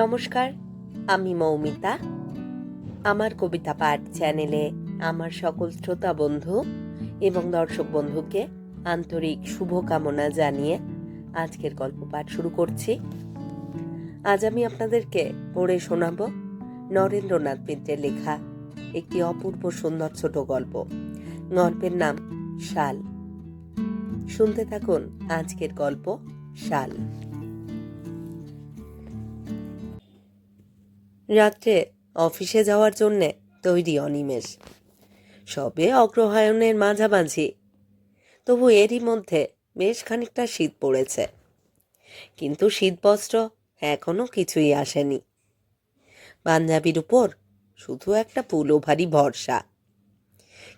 নমস্কার, আমি মৌমিতা। আমার কবিতা পাঠ চ্যানেলে আমার সকল শ্রোতা বন্ধু এবং দর্শক বন্ধুকে আন্তরিক শুভকামনা জানিয়ে আজকের গল্প পাঠ শুরু করছি। আজ আমি আপনাদেরকে পড়ে শোনাব নরেন্দ্রনাথ মিত্রের লেখা একটি অপূর্ব সুন্দর ছোট গল্প। গল্পের নাম শাল। শুনতে থাকুন আজকের গল্প শাল। রাত্রে অফিসে যাওয়ার জন্যে তৈরি অনিমেষ। সবে অগ্রহায়ণের মাঝামাঝি। তবু এরই মধ্যে বেশ খানিকটা শীত পড়েছে। কিন্তু শীতবস্ত্র এখনও কিছুই আসেনি। পাঞ্জাবির উপর শুধু একটা পুলো ভারী ভরসা।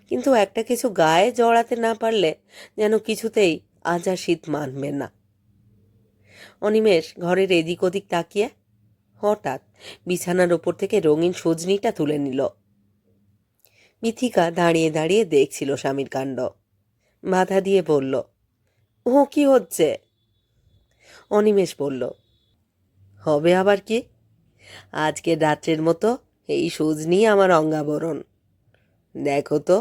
কিন্তু একটা কিছু গায়ে জড়াতে না পারলে যেন কিছুতেই আজ আর শীত মানবে না। অনিমেষ ঘরের এদিক ওদিক তাকিয়ে হঠাৎ বিছানার ওপর থেকে রঙিন সজনিটা তুলে নিল। মিথিকা দাঁড়িয়ে দাঁড়িয়ে দেখছিল স্বামীর কাণ্ড। বাধা দিয়ে বলল, ও কি হচ্ছে? অনিমেষ বলল, হবে আবার কি? আজকে রাত্রের মতো এই সজনি আমার অঙ্গাবরণ। দেখো তো,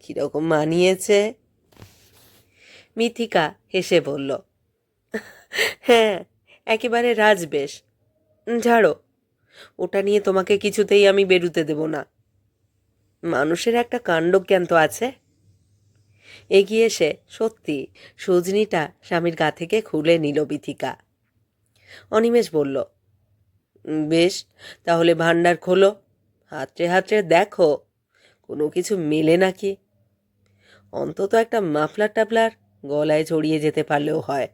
কীরকম মানিয়েছে। মিথিকা হেসে বলল হ্যাঁ একেবারে রাজবেশ। ঝাড়ো ওটা নিয়ে তোমাকে কিছুতেই আমি বেরুতে দেব না। মানুষের একটা কাণ্ডজ্ঞান তো আছে। এগিয়ে এসে, সত্যি, সজনিটা স্বামীর গা থেকে খুলে নিল বিথিকা। অনিমেষ বলল বেশ, তাহলে ভাণ্ডার খোলো। হাতড়ে হাতড়ে দেখো, কোনো কিছু মেলে নাকি? অন্তত একটা মাফলার টাফলার গলায় জড়িয়ে যেতে পারলেও হয়।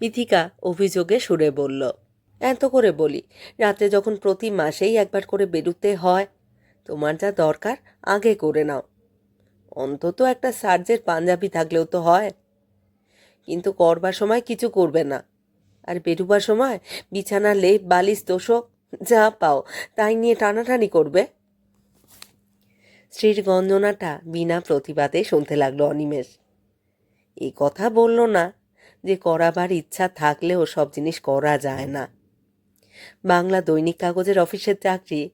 মিথিকা অভিযোগে সুরে বলল এত করে বলি রাত্রে যখন প্রতি মাসেই একবার করে বেরুতে হয়, তোমার যা দরকার আগে করে নাও। অন্তত একটা সার্জের পাঞ্জাবি থাকলেও তো হয়। কিন্তু করবার সময় কিছু করবে না। আর বেরুবার সময় বিছানা, লেপ, বালিশ, তোষক, যা পাও তাই নিয়ে টানাটানি করবে? স্ত্রীর গঞ্জনাটা বিনা প্রতিবাদে শুনতে লাগল অনিমেষ। এই কথা বলল না যে করাবার ইচ্ছা থাকলেও সব জিনিস করা যায় না। বাংলা দৈনিক কাগজের অফিসের চাকরি।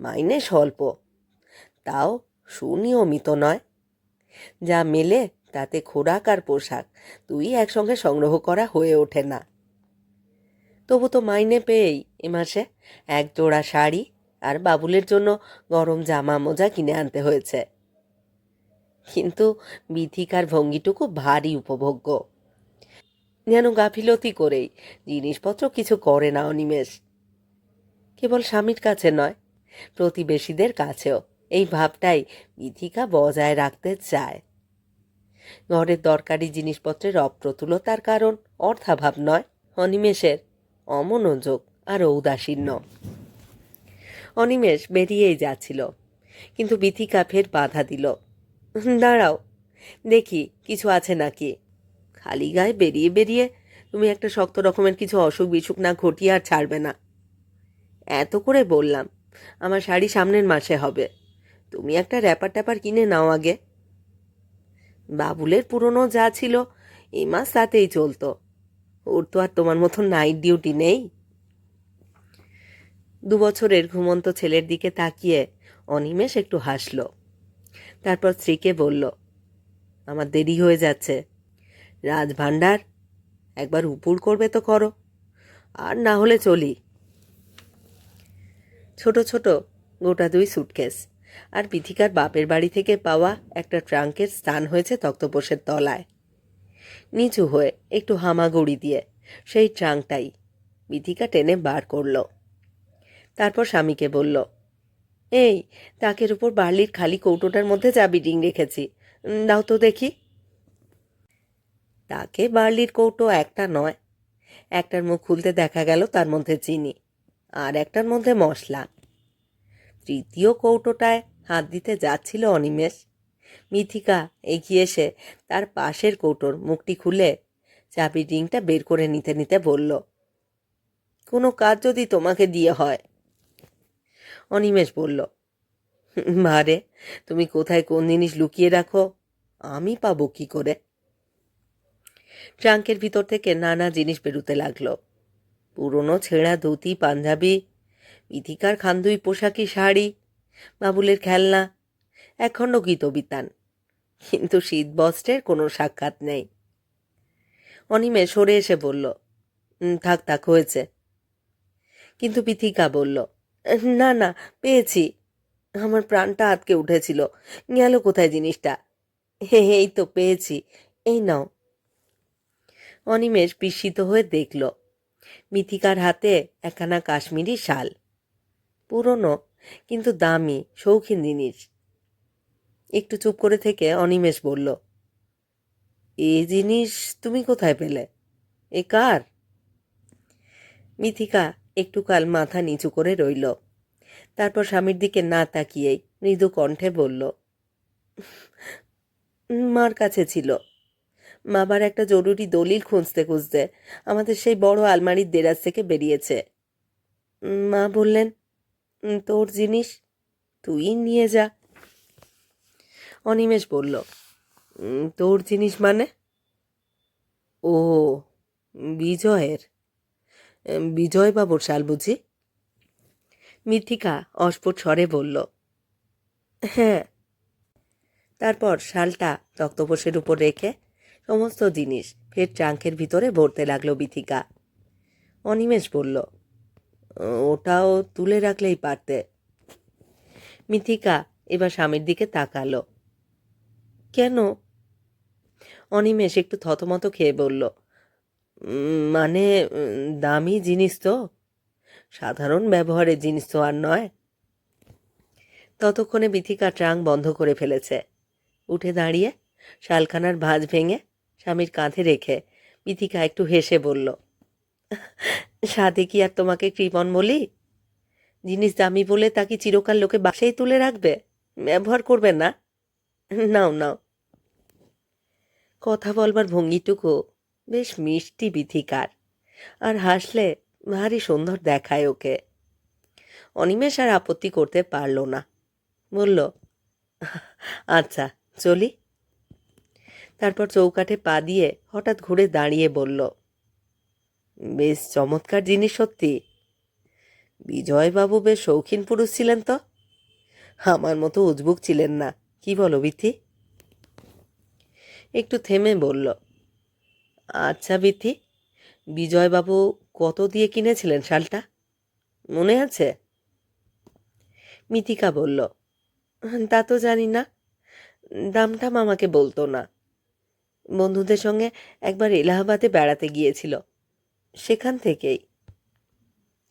মাইনে স্বল্প তাও সুনিয়মিত নয়। যা মেলে তাতে খোরাক আর পোশাক দুই একসঙ্গে সংগ্রহ করা হয়ে ওঠে না। তবু তো মাইনে পেয়েই এ মাসে এক জোড়া শাড়ি আর বাবুলের জন্য গরম জামা মোজা কিনে আনতে হয়েছে। কিন্তু বিথিকার ভঙ্গিটুকু ভারী উপভোগ্য। যেন গাফিলতি করেই। জিনিসপত্র কিছু করে না অনিমেষ কেবল স্বামীর কাছে নয়, প্রতিবেশীদের কাছেও। এই ভাবটাই বিথিকা বজায় রাখতে চায়। ঘরের দরকারি জিনিসপত্রের অপ্রতুলতার কারণ অর্থাভাব নয়, অনিমেষের। অমনোযোগ আর ঔদাসীন্য। অনিমেষ বেরিয়েই যাচ্ছিল, কিন্তু বিথিকা ফের বাধা দিল। দাঁড়াও, দেখি কিছু আছে নাকি? খালি গায়ে বেরিয়ে বেরিয়ে তুমি একটা শক্ত রকমের কিছু অসুখ বিসুখ না ঘটিয়ে আর ছাড়বে না। এত করে বললাম, আমার শাড়ি সামনের মাসে হবে। তুমি একটা র্যাপার ট্যাপার কিনে নাও আগে। বাবুলের পুরনো যা ছিল এই মাস তাতেই চলতো। ওর তো আর তোমার মতো নাইট ডিউটি নেই। দু বছরের ঘুমন্ত ছেলের দিকে তাকিয়ে অনিমেষ একটু হাসল। তারপর স্ত্রীকে বলল, আমার দেরি হয়ে যাচ্ছে। রাজভাণ্ডার একবার উপুর করবে তো করো। আর না হলে চলি। ছোট ছোট, গোটা দুই সুটকেস আর বিথিকার বাপের বাড়ি থেকে পাওয়া একটা ট্রাঙ্কের স্থান হয়েছে তক্তপোষের তলায়। নিচু হয়ে একটু হামাগুড়ি দিয়ে সেই ট্রাঙ্কটাই বিথিকা টেনে বার করল। তারপর স্বামীকে বলল, এই, তাকের উপর বার্লির খালি কৌটোটার মধ্যে চাবি রিং রেখেছি দাও তো দেখি। তাকে বার্লির কৌটো একটা নয়। একটার মুখ খুলতে দেখা গেল তার মধ্যে চিনি আর একটার মধ্যে মশলা। তৃতীয় কৌটোটায় হাত দিতে যাচ্ছিল অনিমেষ। মিথিকা এগিয়ে এসে তার পাশের কৌটোর মুখটি খুলে চাবির রিংটা বের করে নিতে নিতে বলল, কোনো কাজ যদি তোমাকে দিয়ে হয়? অনিমেষ বলল ভারে তুমি কোথায় কোন জিনিস লুকিয়ে রাখো? আমি পাবো কি করে? ট্রাঙ্কের ভিতর থেকে নানা জিনিস বেরুতে লাগল। পুরনো ছেঁড়া ধুতি পাঞ্জাবি ইথিকার খান্দুই পোশাকি শাড়ি বাবুলের খেলনা একখণ্ড গীতবিতান। কিন্তু শীতবস্ত্রের কোনো সাক্ষাৎ নেই। অনিমে সরে এসে বলল "উম, থাক থাক হয়েছে। কিন্তু পিথিকা বলল না না পেয়েছি। আমার প্রাণটা আটকে উঠেছিল। গেল কোথায় জিনিসটা? হে এই তো পেয়েছি। এই নাও। অনিমেষ বিস্মিত হয়ে দেখল, মিথিকার হাতে একখানা কাশ্মীরি শাল। পুরনো, কিন্তু দামি, শৌখিন জিনিস। একটু চুপ করে থেকে অনিমেষ বলল এই জিনিস তুমি কোথায় পেলে? এ কার? মিথিকা একটু কাল মাথা নিচু করে রইল। তারপর স্বামীর দিকে না তাকিয়েই মৃদু কণ্ঠে বলল, মার কাছে ছিল। মাবার একটা জরুরি দলিল খুঁজতে খুঁজতে আমাদের সেই বড় আলমারির দেরাজ থেকে বেরিয়েছে। মা বললেন তোর জিনিস তুই নিয়ে যা। অনিমেষ বলল তোর জিনিস মানে? ও, বিজয়ের। বিজয়বাবুর শাল বুঝি? মিথিকা অস্ফুট স্বরে বলল হ্যাঁ। তারপর শালটা তক্তপোষের উপর রেখে সমস্ত জিনিস ফের ট্রাঙ্কের ভিতরে ভরতে লাগল বিথিকা। অনিমেষ বলল, ওটাও তুলে রাখলেই পারতে। মিথিকা এবার স্বামীর দিকে তাকালো। কেন? অনিমেষ একটু থতমত খেয়ে বলল মানে দামি জিনিস তো। সাধারণ ব্যবহারের জিনিস তো আর নয়। ততক্ষণে বিথিকা ট্রাঙ্ক বন্ধ করে ফেলেছে। উঠে দাঁড়িয়ে শালখানার ভাঁজ ভেঙে স্বামীর কাঁধে রেখে বিথিকা একটু হেসে বলল সাথে কি আর তোমাকে কৃপন বলি? জিনিস দামি বলে তা কি চিরকাল লোকে বাসায় তুলে রাখবে? ব্যবহার করবে না। নাও নাও। কথা বলবার ভঙ্গিটুকু বেশ মিষ্টি বিথিকার, আর হাসলে ভারী সুন্দর দেখায় ওকে। অনিমেষ আর আপত্তি করতে পারল না। বলল আচ্ছা চলি। তারপর চৌকাঠে পা দিয়ে হঠাৎ ঘুরে দাঁড়িয়ে বলল, বেশ চমৎকার জিনিস সত্যি। বিজয়বাবু বেশ শৌখিন পুরুষ ছিলেন তো। আমার মতো উজবুক ছিলেন না, কি বলো বিথি? একটু থেমে বলল আচ্ছা বিথি, বিজয়বাবু কত দিয়ে কিনেছিলেন শালটা? মনে আছে? মিথিকা বলল, তা তো জানি না। দামটা মামাকে বলতো না। বন্ধুদের সঙ্গে একবার এলাহাবাদে বেড়াতে গিয়েছিল। সেখান থেকেই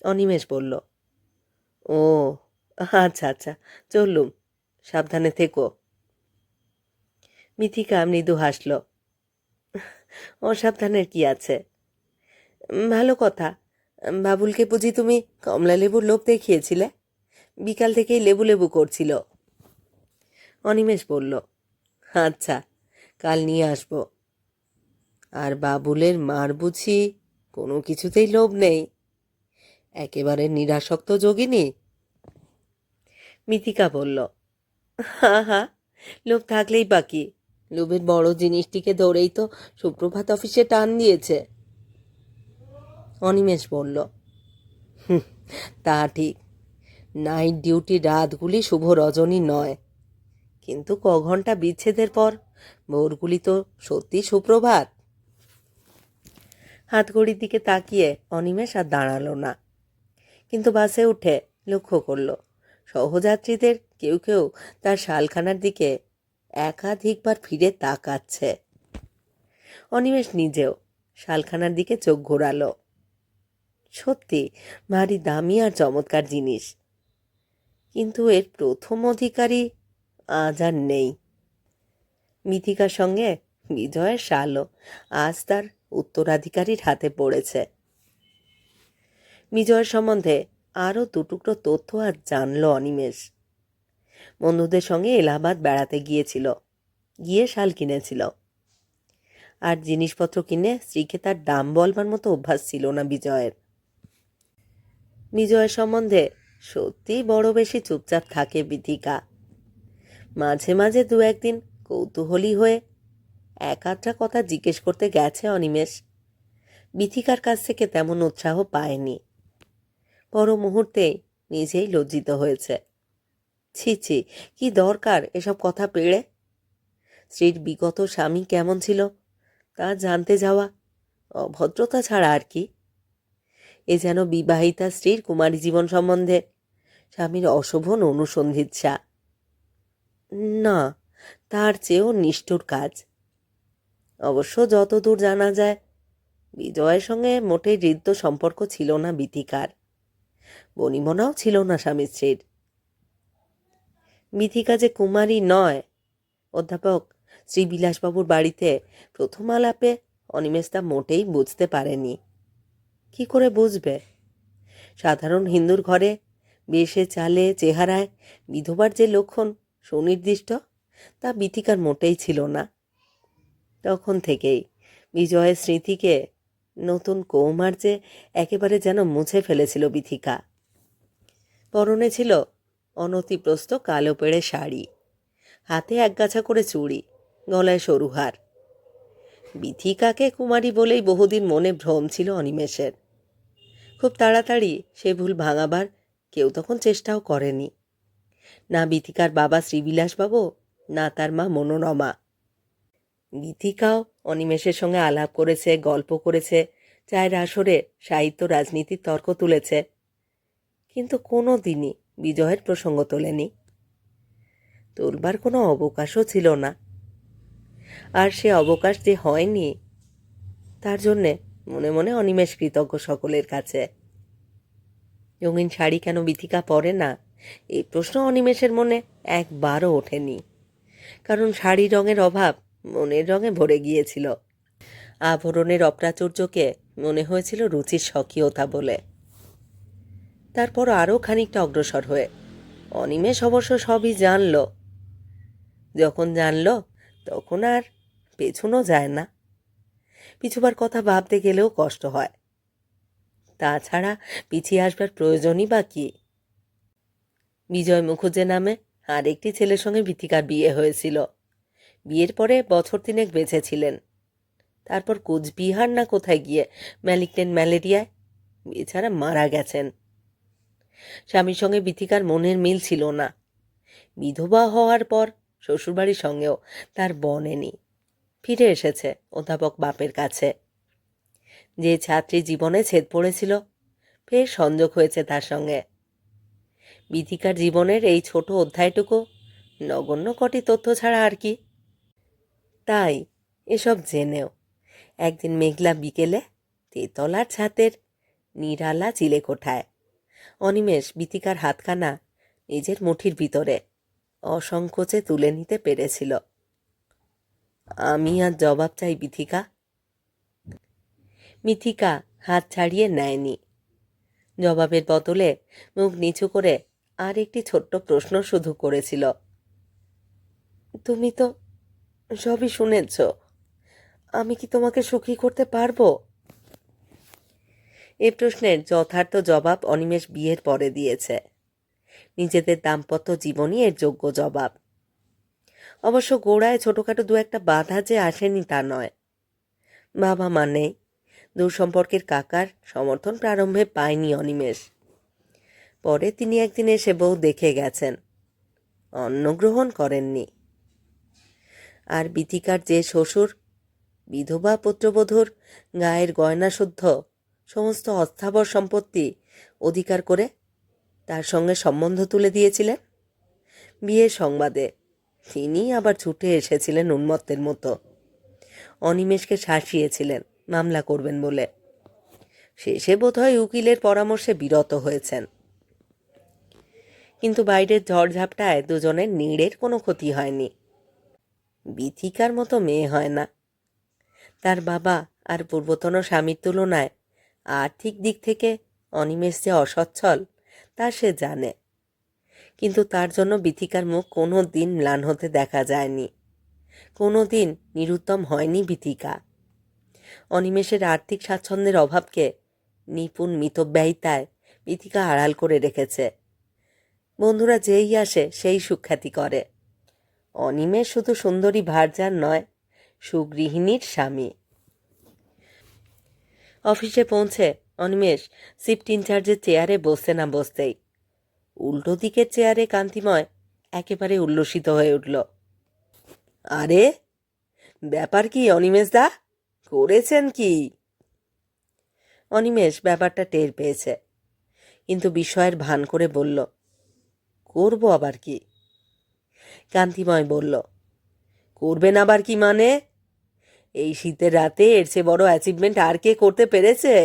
অনিমেষ বলল, ও আচ্ছা আচ্ছা চললুম, সাবধানে থেকো। মিথিকা মৃদু হাসল, অসাবধানের কি আছে? ভালো কথা, বাবুলকে বুঝি তুমি কমলা লেবুর লোভ দেখিয়েছিলে? বিকাল থেকেই লেবু লেবু করছিল। অনিমেষ বলল আচ্ছা কাল নিয়ে আসব। আর বাবুলের মার বুঝি কোনো কিছুতেই লোভ নেই। একেবারে নিরাসক্ত যোগিনী। মিতিকা বলল হা হা লোভ থাকলেই বাকি লোভের বড় জিনিসটিকে ধরেই তো সুপ্রভাত অফিসে টান দিয়েছে। অনিমেষ বলল "হুঁ, তা ঠিক। নাইট ডিউটি রাতগুলি শুভ রজনী নয়। কিন্তু ক ঘণ্টা বিচ্ছেদের পর ভোরগুলি তো সত্যি সুপ্রভাত। হাতঘড়ির দিকে তাকিয়ে অনিমেষ আর দাঁড়াল না। কিন্তু বাসে উঠে লক্ষ্য করল, সহযাত্রীদের কেউ কেউ তার শালখানার দিকে একাধিকবার ফিরে তাকাচ্ছে। অনিমেষ নিজেও শালখানার দিকে চোখ ঘোরালো। সত্যি, ভারী দামি আর চমৎকার জিনিস। কিন্তু এর প্রথম অধিকারী আজ আর নেই। মিথিকার সঙ্গে বিজয়ের শালও আজ তার উত্তরাধিকারীর হাতে পড়েছে। বিজয়ের সম্বন্ধে আরও দুটুকরো তথ্য আজ জানল অনিমেষ। বন্ধুদের সঙ্গে এলাহাবাদ বেড়াতে গিয়েছিল, গিয়ে শাল কিনেছিল। আর জিনিসপত্র কিনে স্ত্রীকে তার দাম বলবার মতো অভ্যাস ছিল না বিজয়ের। বিজয়ের সম্বন্ধে সত্যি বড় বেশি চুপচাপ থাকে বিথিকা। মাঝে মাঝে দু একদিন কৌতূহলী হয়ে এক আধটা কথা জিজ্ঞেস করতে গেছে অনিমেষ। বিথিকার কাছ থেকে তেমন উৎসাহ পায়নি। পর মুহূর্তে নিজেই লজ্জিত হয়েছে। ছি ছি, কি দরকার এসব কথা পেড়ে? স্ত্রীর বিগত স্বামী কেমন ছিল? তা জানতে যাওয়া অভদ্রতা ছাড়া আর কি? এ যেন বিবাহিতা স্ত্রীর কুমারী জীবন সম্বন্ধে স্বামীর অশোভন অনুসন্ধিৎসা। না তার চেয়েও নিষ্ঠুর কাজ। অবশ্য যতদূর জানা যায়, বিজয়ের সঙ্গে মোটেই হৃদ্য সম্পর্ক ছিল না বিথিকার। বনিমনাও ছিল না স্বামী স্ত্রীর। বিথিকা যে কুমারী নয়, অধ্যাপক শ্রীবিলাসবাবুর বাড়িতে প্রথম আলাপে অনিমেষ তা মোটেই বুঝতে পারেনি। কি করে বুঝবে? সাধারণ হিন্দুর ঘরে, বেশে চালে, চেহারায় বিধবার যে লক্ষণ সুনির্দিষ্ট। তা বিথিকার মোটেই ছিল না। তখন থেকেই বিজয়ের স্মৃতিকে নতুন কৌমার্যে একেবারে যেন মুছে ফেলেছিল বিথিকা। পরনে ছিল অনতিপ্রস্ত কালো পেড়ে শাড়ি, হাতে একগাছা করে চুড়ি, গলায় সরুহার বিথিকাকে কুমারী বলেই বহুদিন মনে ভ্রম ছিল অনিমেষের। খুব তাড়াতাড়ি সে ভুল ভাঙাবার কেউ তখন চেষ্টাও করেনি। না বিথিকার বাবা শ্রীবিলাসবাবু না তার মা মনোরমা। গীতিকাও অনিমেষের সঙ্গে আলাপ করেছে, গল্প করেছে, চায়ের আসরে সাহিত্য রাজনীতির তর্ক তুলেছে। কিন্তু কোনো দিনই বিজয়ের প্রসঙ্গ তোলেনি। তুলবার কোনো অবকাশও ছিল না। আর সে অবকাশ যে হয়নি, তার জন্যে মনে মনে অনিমেষ কৃতজ্ঞ সকলের কাছে। রঙিন শাড়ি কেন বিথিকা পরে না? এই প্রশ্ন অনিমেষের মনে একবারও ওঠেনি। কারণ শাড়ি রঙের অভাব মনের রঙে ভরে গিয়েছিল। আভরণের অপ্রাচুর্যকে মনে হয়েছিল রুচির স্বকীয়তা বলে। তারপর আরও খানিকটা অগ্রসর হয়ে অনিমেষ অবশ্য সবই জানল। যখন জানল, তখন আর পেছনও যায় না। পিছুবার কথা ভাবতে গেলেও কষ্ট হয়। তাছাড়া পিছিয়ে আসবার প্রয়োজনই বা কি? বিজয় মুখুজ্জে নামে আর একটি ছেলের সঙ্গে ভীতিকার বিয়ে হয়েছিল। বিয়ের পরে বছর তিনেক বেঁচে ছিলেন তারপর কোচবিহার না কোথায় গিয়ে ম্যালিকটেন ম্যালেরিয়ায় বেচারা মারা গেছেন। স্বামীর সঙ্গে বিথিকার মনের মিল ছিল না। বিধবা হওয়ার পর শ্বশুরবাড়ির সঙ্গেও তার বনেনি ফিরে এসেছে অধ্যাপক বাপের কাছে। যে ছাত্রী জীবনে ছেদ পড়েছিল ফের সংযোগ হয়েছে তার সঙ্গে। বিথিকার জীবনের এই ছোট অধ্যায়টুকু নগণ্য কটি তথ্য ছাড়া আর কি? তাই, এসব জেনেও। একদিন মেঘলা বিকেলে তেতলার ছাতের নিরালা চিলেকোঠায় অনিমেষ বিথিকার হাতখানা নিজের মুঠির ভিতরে অসংকোচে তুলে নিতে পেরেছিল। আমি আর জবাব চাই বিথিকা। মিথিকা হাত ছাড়িয়ে নেয়নি। জবাবের বদলে মুখ নিচু করে আর একটি ছোট্ট প্রশ্ন শুধু করেছিল। তুমি তো সবই শুনেছ। আমি কি তোমাকে সুখী করতে পারব? এ প্রশ্নের যথার্থ জবাব অনিমেষ বিয়ের পরে দিয়েছে। নিজেদের দাম্পত্য জীবনই এর যোগ্য জবাব। অবশ্য গোড়ায় ছোটোখাটো দু একটা বাধা যে আসেনি তা নয়। বাবা মানে দূর সম্পর্কের কাকার সমর্থন প্রারম্ভে পায়নি অনিমেষ। পরে তিনি একদিন এসে বউ দেখে গেছেন। অন্ন গ্রহণ করেননি। আর বিথিকার যে শ্বশুর, বিধবা, পুত্রবধূর গায়ের গয়নাশুদ্ধ সমস্ত অস্থাবর সম্পত্তি অধিকার করে তার সঙ্গে সম্বন্ধ তুলে দিয়েছিলেন। বিয়ের সংবাদে তিনি আবার ছুটে এসেছিলেন উন্মত্তের মতো। অনিমেষকে শাসিয়েছিলেন, মামলা করবেন বলে। শেষে বোধহয় উকিলের পরামর্শে বিরত হয়েছেন। কিন্তু বাইরের ঝড়ঝাপটায় দুজনের নীড়ের কোনো ক্ষতি হয়নি। বিথিকার মতো মেয়ে হয় না। তার বাবা আর পূর্বতন স্বামীর তুলনায় আর্থিক দিক থেকে অনিমেষ যে অসচ্ছল, তা সে জানে। কিন্তু তার জন্য বিথিকার মুখ কোনো দিন ম্লান হতে দেখা যায়নি। কোনো দিন নিরুত্তম হয়নি বিথিকা। অনিমেষের আর্থিক স্বাচ্ছন্দ্যের অভাবকে নিপুণ মিতব্যয়িতায় বিথিকা আড়াল করে রেখেছে। বন্ধুরা যেই আসে, সেই সুখ্যাতি করে। অনিমেষ শুধু সুন্দরী ভারজান নয়, সুগৃহিণীর স্বামী। অফিসে পৌঁছে অনিমেষ শিফট ইনচার্জের চেয়ারে বসতে না বসতেই। উল্টো দিকের চেয়ারে কান্তিময় একেবারে উল্লসিত হয়ে উঠল। আরে, ব্যাপার কি অনিমেষ দা? করেছেন কি? অনিমেষ ব্যাপারটা টের পেয়েছে, কিন্তু বিষয়ের ভান করে বলল করব আবার কি? কান্তিময় বলল, করবেন আবার কি মানে? এই শীতের রাতে এর চেয়ে বড় অ্যাচিভমেন্ট আর কে করতে পেরেছে?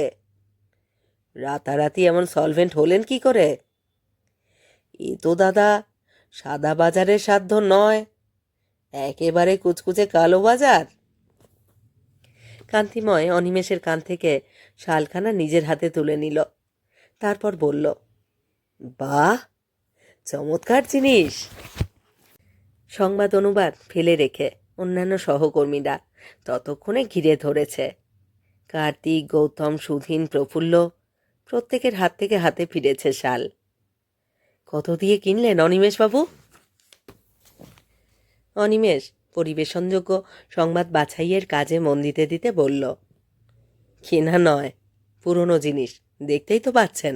রাতারাতি এমন সলভেন্ট হলেন কি করে? এ তো দাদা, সাদা বাজারের সাধ্য নয়, একেবারে কুচকুচে কালো বাজার। কান্তিময় অনিমেষের কান থেকে শালখানা নিজের হাতে তুলে নিল, তারপর বলল, বাহ! চমৎকার জিনিস। সংবাদ অনুবাদ ফেলে রেখে অন্যান্য সহকর্মীরা ততক্ষণে ঘিরে ধরেছে। কার্তিক, গৌতম, সুধীন, প্রফুল্ল প্রত্যেকের হাত থেকে হাতে ফিরেছে শাল। কত দিয়ে কিনলেন অনিমেষবাবু? অনিমেষ পরিবেশনযোগ্য সংবাদ বাছাইয়ের কাজে মন দিতে দিতে বলল, কেনা নয়, পুরনো জিনিস, দেখতেই তো পাচ্ছেন।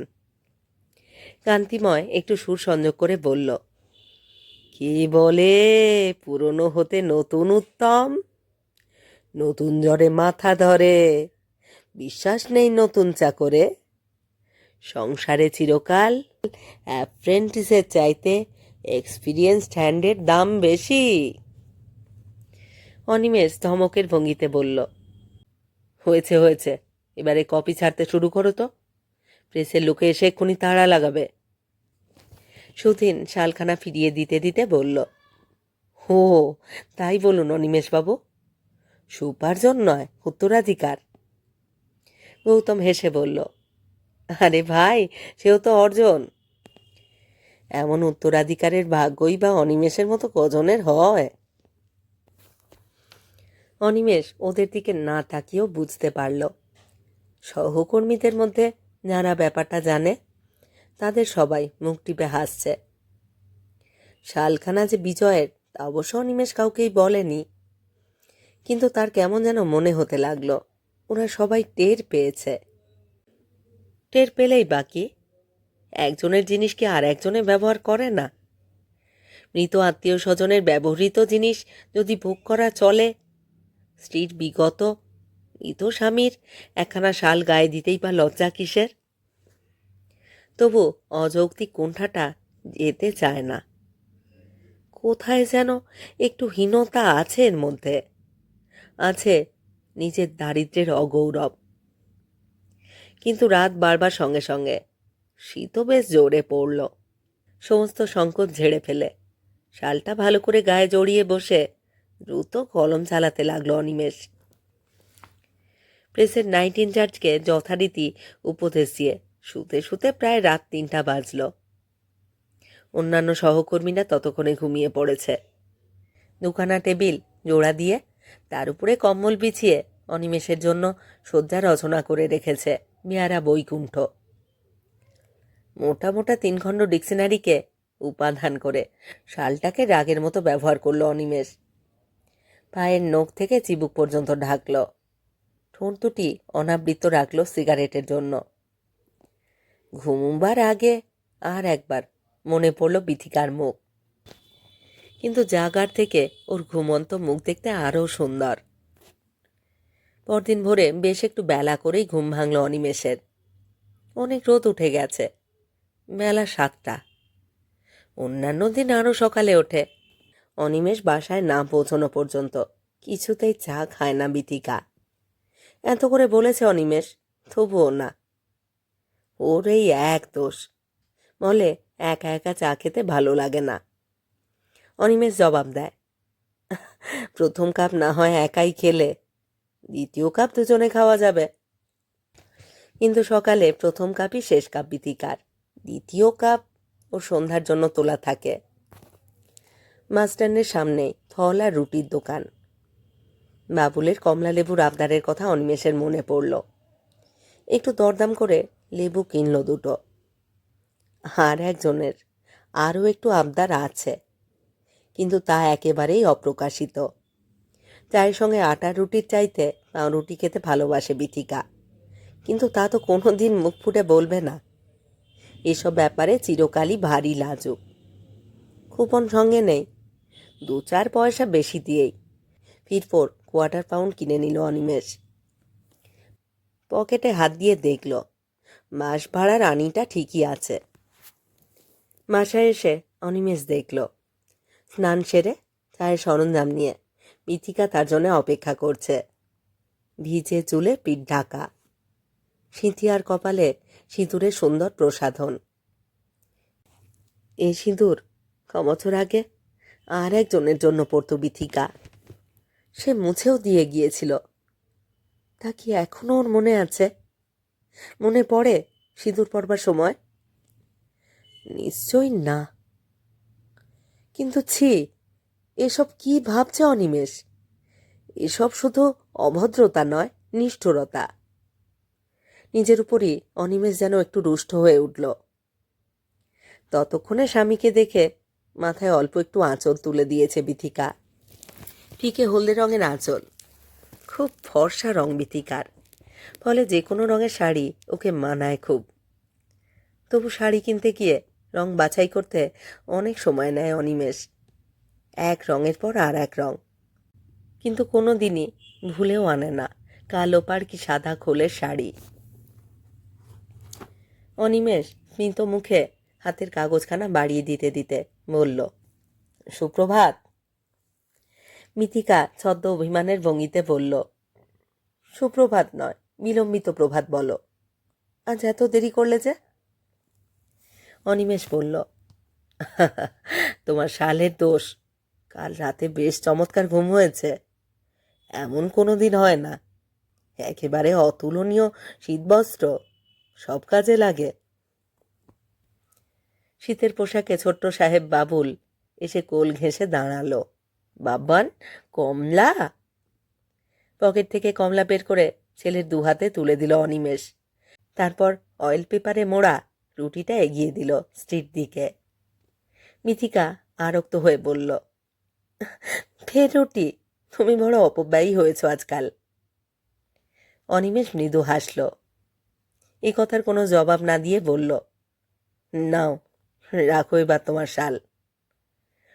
কান্তিময় একটু সুর সংযোগ করে বলল, কি বলে পুরনো হতে নতুন উত্তম? নতুন জ্বরে মাথা ধরে, বিশ্বাস নেই নতুন চাকরে। সংসারে চিরকাল অ্যাপ্রেন্টিসের চাইতে এক্সপিরিয়েন্স হ্যান্ডের দাম বেশি। অনিমেষ ধমকের ভঙ্গিতে বলল, হয়েছে হয়েছে, এবারে কপি ছাড়তে শুরু করো তো। প্রেসের লোকে এসে এক্ষুনি তাড়া লাগাবে। সুথিন শালখানা ফিরিয়ে দিতে দিতে বলল, হো, তাই বলুন অনিমেষবাবু, সুপার্জন নয়, উত্তরাধিকার। গৌতম হেসে বলল, আরে ভাই, সেও তো অর্জন। এমন উত্তরাধিকারের ভাগ্যই বা অনিমেষের মতো কজনের হয়? অনিমেষ ওদের দিকে না তাকিয়েও বুঝতে পারল। সহকর্মীদের মধ্যে যারা ব্যাপারটা জানে, তাদের সবাই মুখ টিপে হাসছে। শালখানা যে বিজয়ের, তা অবশ্য অনিমেষ কাউকেই বলেনি। কিন্তু তার কেমন যেন মনে হতে লাগল, ওরা সবাই টের পেয়েছে। টের পেলেই বাকি। একজনের জিনিস কি আর একজনে ব্যবহার করে না? মৃত আত্মীয় স্বজনের ব্যবহৃত জিনিস যদি ভোগ করা চলে, স্ত্রীর বিগত মৃত স্বামীর, একখানা শাল গায়ে দিতেই বা লজ্জা কিসের? তবু অযৌক্তিক কুণ্ঠাটা যেতে চায় না। কোথায় যেন একটু হীনতা আছে এর মধ্যে। আছে নিজের দারিদ্রের অগৌরব। কিন্তু রাত বারবার সঙ্গে সঙ্গে শীতও বেশ জোরে পড়ল। সমস্ত সংকট ঝেড়ে ফেলে। শালটা ভালো করে গায়ে জড়িয়ে বসে দ্রুত কলম চালাতে লাগল অনিমেষ। প্রেসের নাইট ইনচার্জকে যথারীতি উপদেশ দিয়ে শুতে শুতে প্রায় রাত তিনটা বাজল। অন্যান্য সহকর্মীরা ততক্ষণে ঘুমিয়ে পড়েছে। দুখানা টেবিল জোড়া দিয়ে তার উপরে কম্বল বিছিয়ে অনিমেষের জন্য শয্যা রচনা করে রেখেছে মেয়ারা বৈকুণ্ঠ। মোটা মোটা তিনখণ্ড ডিকশনারিকে উপাদান করে শালটাকে রাগের মতো ব্যবহার করল অনিমেষ। পায়ের নখ থেকে চিবুক পর্যন্ত ঢাকল। ঠোঁট দুটি অনাবৃত রাখল সিগারেটের জন্য। ঘুমবার আগে আর একবার মনে পড়ল বিথিকার মুখ। কিন্তু জাগার থেকে ওর ঘুমন্ত মুখ দেখতে আরও সুন্দর। পরদিন ভোরে বেশ একটু বেলা করেই ঘুম ভাঙল অনিমেষের। অনেক রোদ উঠে গেছে। বেলা সাতটা। অন্যান্য দিন আরও সকালে ওঠে। অনিমেষ বাসায় না পৌঁছনো পর্যন্ত কিছুতেই চা খায় না বিথিকা। এত করে বলেছে অনিমেষ, তবুও না। ওর এই এক দোষ। বলে, একা একা চা খেতে ভালো লাগে না। অনিমেষ জবাব দেয়, প্রথম কাপ না হয় একাই খেলে, দ্বিতীয় কাপ দুজনে খাওয়া যাবে। কিন্তু সকালে প্রথম কাপই শেষ কাপ বিতিকার, দ্বিতীয় কাপ ও সন্ধ্যার জন্য তোলা থাকে। মাস্টার্নের সামনে ফল আর রুটির দোকান। বাবুলের কমলা লেবুর আবদারের কথা অনিমেষের মনে পড়ল। একটু দরদাম করে লেবু কিনল দুটো। আর একজনের আরও একটু আবদার আছে, কিন্তু তা একেবারেই অপ্রকাশিত। চায়ের সঙ্গে আটার রুটির চাইতে রুটি খেতে ভালোবাসে বিথিকা, কিন্তু তা তো কোনো দিন মুখ ফুটে বলবে না। এসব ব্যাপারে চিরকালই ভারী লাজুক। কুপন সঙ্গে নেই দু চার পয়সা বেশি দিয়েই। ফিরফোর কোয়ার্টার পাউন্ড কিনে নিল অনিমেষ। পকেটে হাত দিয়ে দেখল, মাস ভাড়ার আনিটা ঠিকই আছে। বাসায় এসে অনিমেষ দেখল, স্নান সেরে চায়ের সরঞ্জাম নিয়ে, মিথিকা তার জন্য অপেক্ষা করছে। ভিজে চুলে পিঠ ঢাকা, সিঁথিয়ার কপালে সিঁদুরের সুন্দর প্রসাধন। এই সিঁদুর ক বছর আগে আর একজনের জন্য পড়তো বিথিকা সে মুছেও দিয়ে গিয়েছিল। তা কি এখনও ওর মনে আছে? মনে পড়ে সিঁদুর পড়বার সময়? নিশ্চয় না। কিন্তু ছি, এসব কি ভাবছে অনিমেষ? এসব শুধু অভদ্রতা নয়, নিষ্ঠুরতা। নিজের উপরই অনিমেষ যেন একটু রুষ্ট হয়ে উঠল। ততক্ষণে স্বামীকে দেখে মাথায় অল্প একটু আঁচল তুলে দিয়েছে বিথিকা। ফিকে হলদে রঙের আঁচল। খুব ফর্সা রং বিতিকার। ফলে যে কোনো রঙের শাড়ি ওকে মানায় খুব। তবু শাড়ি কিনতে গিয়ে রং বাছাই করতে অনেক সময় নেয় অনিমেষ। এক রঙের পর আর এক রং। কিন্তু কোনো দিনই ভুলেও আনে না কালো পার কি সাদা খোলের শাড়ি। অনিমেষ স্মিত মুখে হাতের কাগজখানা বাড়িয়ে দিতে দিতে বলল, সুপ্রভাত মিথিকা ছদ্ম অভিমানের ভঙ্গিতে বলল, সুপ্রভাত নয়, বিলম্বিত প্রভাত বলো। আজ এত দেরি করলে যে? অনিমেষ বলল তোমার শালের দোষ। কাল রাতে বেশ চমৎকার ঘুম হয়েছে। এমন কোনো দিন হয় না। একেবারে অতুলনীয় শীতবস্ত্র, সব কাজে লাগে। শীতের পোশাকে ছোট্ট সাহেব বাবুল এসে কোল ঘেঁষে দাঁড়াল। বাবান, কমলা। পকেট থেকে কমলা বের করে ছেলের দুহাতে তুলে দিল অনিমেষ। তারপর অয়েল পেপারে মোড়া রুটিটা এগিয়ে দিল স্ত্রীর দিকে। মিথিকা আরক্ত হয়ে বলল, ফের রুটি, তুমি বড় অপব্যয়ী হয়েছ আজকাল। অনিমেষ মৃদু হাসল। এ কথার কোনো জবাব না দিয়ে বলল, নাও, রাখো এবার তোমার শাল।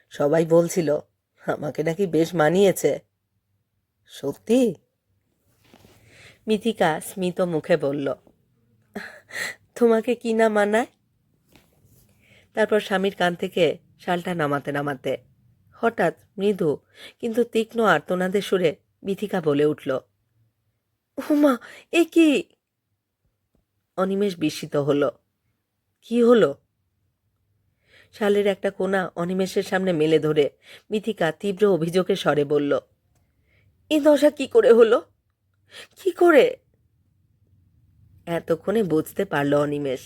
সবাই বলছিল আমাকে নাকি বেশ মানিয়েছে। সত্যি? মিথিকা স্মিত মুখে বলল, তোমাকে কি না মানায়? তারপর স্বামীর কান থেকে শালটা নামাতে নামাতে হঠাৎ মৃদু কিন্তু তীক্ষ্ণ আর্তনাদের সুরে বিথিকা বলে উঠল, উমা, এ কি? অনিমেষ বিস্মিত হলো, কি হলো? শালের একটা কোনা অনিমেষের সামনে মেলে ধরে। মিথিকা তীব্র অভিযোগে স্বরে বলল, এ দশা কি করে হলো? কি করে? এতক্ষণে বুঝতে পারল অনিমেষ।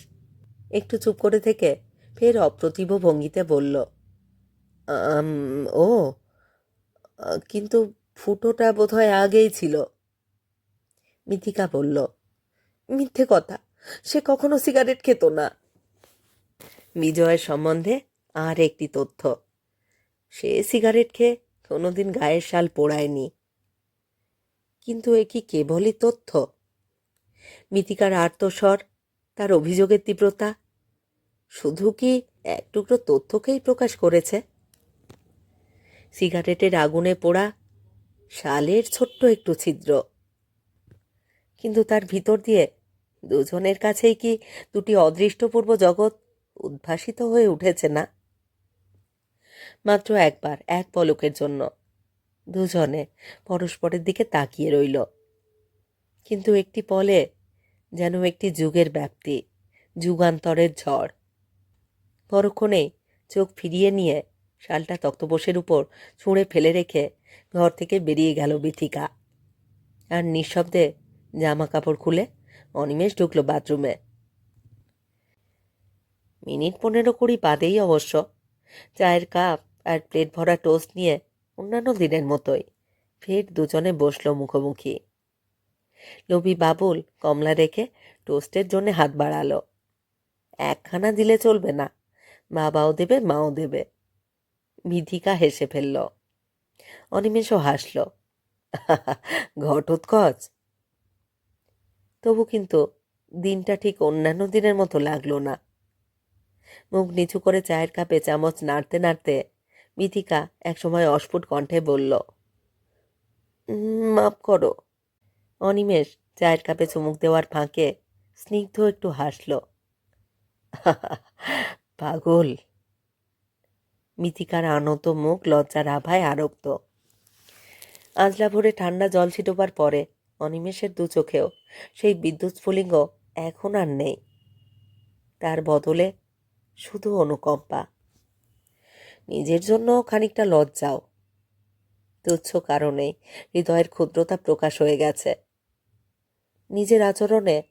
একটু চুপ করে থেকে ফের অপ্রতিভ ভঙ্গিতে বলল ও, কিন্তু ফুটোটা বোধহয় আগেই ছিল। মিথিকা বলল, মিথ্যে কথা, সে কখনো সিগারেট খেত না। বিজয়ের সম্বন্ধে আর একটি তথ্য। সে সিগারেট খেয়ে কোনোদিন গায়ের শাল পোড়ায়নি। কিন্তু এ কি কেবলই তথ্য? মিতিকার আর্তস্বর তার অভিযোগের তীব্রতা, শুধু কি এক টুকরো তথ্যকেই প্রকাশ করেছে? সিগারেটের আগুনে পোড়া শালের ছোট্ট একটু ছিদ্র। কিন্তু তার ভিতর দিয়ে দুজনের কাছেই কি দুটি অদৃষ্টপূর্ব জগৎ উদ্ভাসিত হয়ে উঠেছে না? মাত্র একবার, এক পলকের জন্য। দুজনে পরস্পরের দিকে তাকিয়ে রইল। কিন্তু একটি পলে যেন একটি যুগের ব্যাপ্তি, যুগান্তরের ঝড়। পরক্ষণেই চোখ ফিরিয়ে নিয়ে শালটা তক্তপোষের উপর ছুঁড়ে ফেলে রেখে ঘর থেকে বেরিয়ে গেল বিথিকা। আর নিঃশব্দে জামা কাপড় খুলে অনিমেষ ঢুকলো বাথরুমে। মিনিট পনেরো কুড়ি বাদেই অবশ্য। চায়ের কাপ আর প্লেট ভরা টোস্ট নিয়ে অন্যান্য দিনের মতোই ফের দুজনে বসল মুখোমুখি। লোভী বাবুল কমলা রেখে টোস্টের জন্য হাত বাড়ালো। একখানা দিলে চলবে না, বাবাও দেবে, মাও দেবে। বিধিকা হেসে ফেলল। অনিমেষও হাসল। ঘটোৎকচ তবু কিন্তু দিনটা ঠিক অন্যান্য দিনের মতো লাগল না। মুখ নিচু করে চায়ের কাপে চামচ নাড়তে নাড়তে মিথিকা একসময় অস্ফুট কণ্ঠে বলল "উম, মাফ করো। অনিমেষ চায়ের কাপে চুমুক দেওয়ার ফাঁকে স্নিগ্ধ একটু হাসল পাগল। মিথিকার আনত মুখ লজ্জার আভায় আরক্ত। আজলা ভরে ঠান্ডা জল ছিটোবার পরে অনিমেষের দু চোখেও সেই বিদ্যুৎ স্ফুলিঙ্গ এখন আর নেই। তার বদলে শুধু অনুকম্পা। নিজের জন্য খানিকটা লজ্জাও। তুচ্ছ কারণে হৃদয়ের ক্ষুদ্রতা প্রকাশ হয়ে গেছে। নিজের আচরণে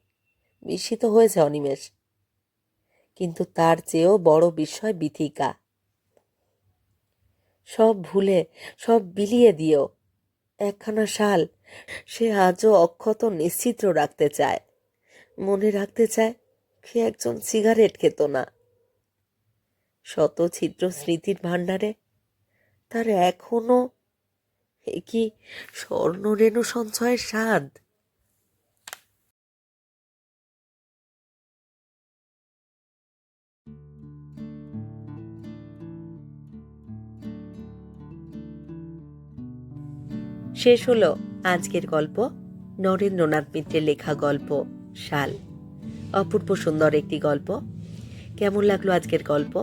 বিস্মিত হয়েছে অনিমেষ। কিন্তু তার চেয়েও বড় বিস্ময় বিথিকা। সব ভুলে, সব বিলিয়ে দিও একখানা শাল সে আজও অক্ষত নিশ্চিত্র রাখতে চায়। মনে রাখতে চায় সে একজন সিগারেট খেত না। শত ছিদ্র স্মৃতির ভাণ্ডারে। তার এখনও কি স্বর্ণরেণু সঞ্চয়ের স্বাদ? শেষ হলো আজকের গল্প, নরেন্দ্রনাথ মিত্রের লেখা গল্প, শাল। অপূর্ব সুন্দর একটি গল্প। কেমন লাগল আজকের গল্প?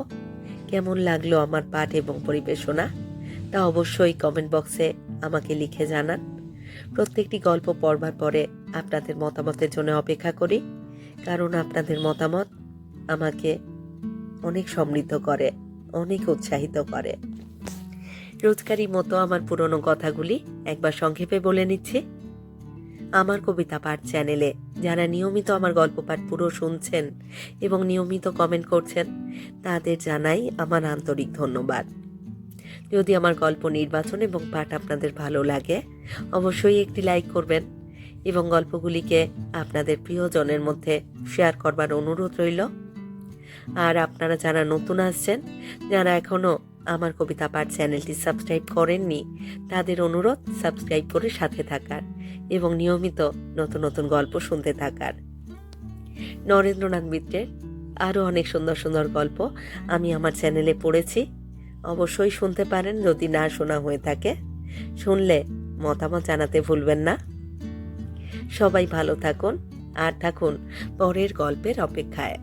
কেমন লাগল আমার পাঠ এবং পরিবেশনা, তা অবশ্যই কমেন্ট বক্সে আমাকে লিখে জানান। প্রত্যেকটি গল্প পড়বার পরে আপনাদের মতামতের জন্য অপেক্ষা করি, কারণ আপনাদের মতামত আমাকে অনেক সমৃদ্ধ করে, অনেক উৎসাহিত করে। রোজকারই মতো আমার পুরনো কথাগুলি একবার সংক্ষেপে বলে নিচ্ছি। আমার কবিতা পাঠ চ্যানেলে, যারা নিয়মিত আমার গল্প পাঠ পুরো শুনছেন এবং নিয়মিত কমেন্ট করছেন, তাদের জানাই আমার আন্তরিক ধন্যবাদ। যদি আমার গল্প নির্বাচন এবং পাঠ আপনাদের ভালো লাগে, অবশ্যই একটি লাইক করবেন এবং গল্পগুলিকে আপনাদের প্রিয়জনের মধ্যে শেয়ার করবার অনুরোধ রইল। আর আপনারা যারা নতুন আসছেন, যারা এখনও আমার কবিতা পাঠ চ্যানেলটি সাবস্ক্রাইব করেননি, তাদের অনুরোধ সাবস্ক্রাইব করে সাথে থাকার এবং নিয়মিত নতুন নতুন গল্প শুনতে থাকার। নরেন্দ্রনাথ মিত্রের আরও অনেক সুন্দর সুন্দর গল্প আমি আমার চ্যানেলে পড়েছি। অবশ্যই শুনতে পারেন, যদি না শোনা হয়ে থাকে। শুনলে মতামত জানাতে ভুলবেন না। সবাই ভালো থাকুন, আর থাকুন পরের গল্পের অপেক্ষায়।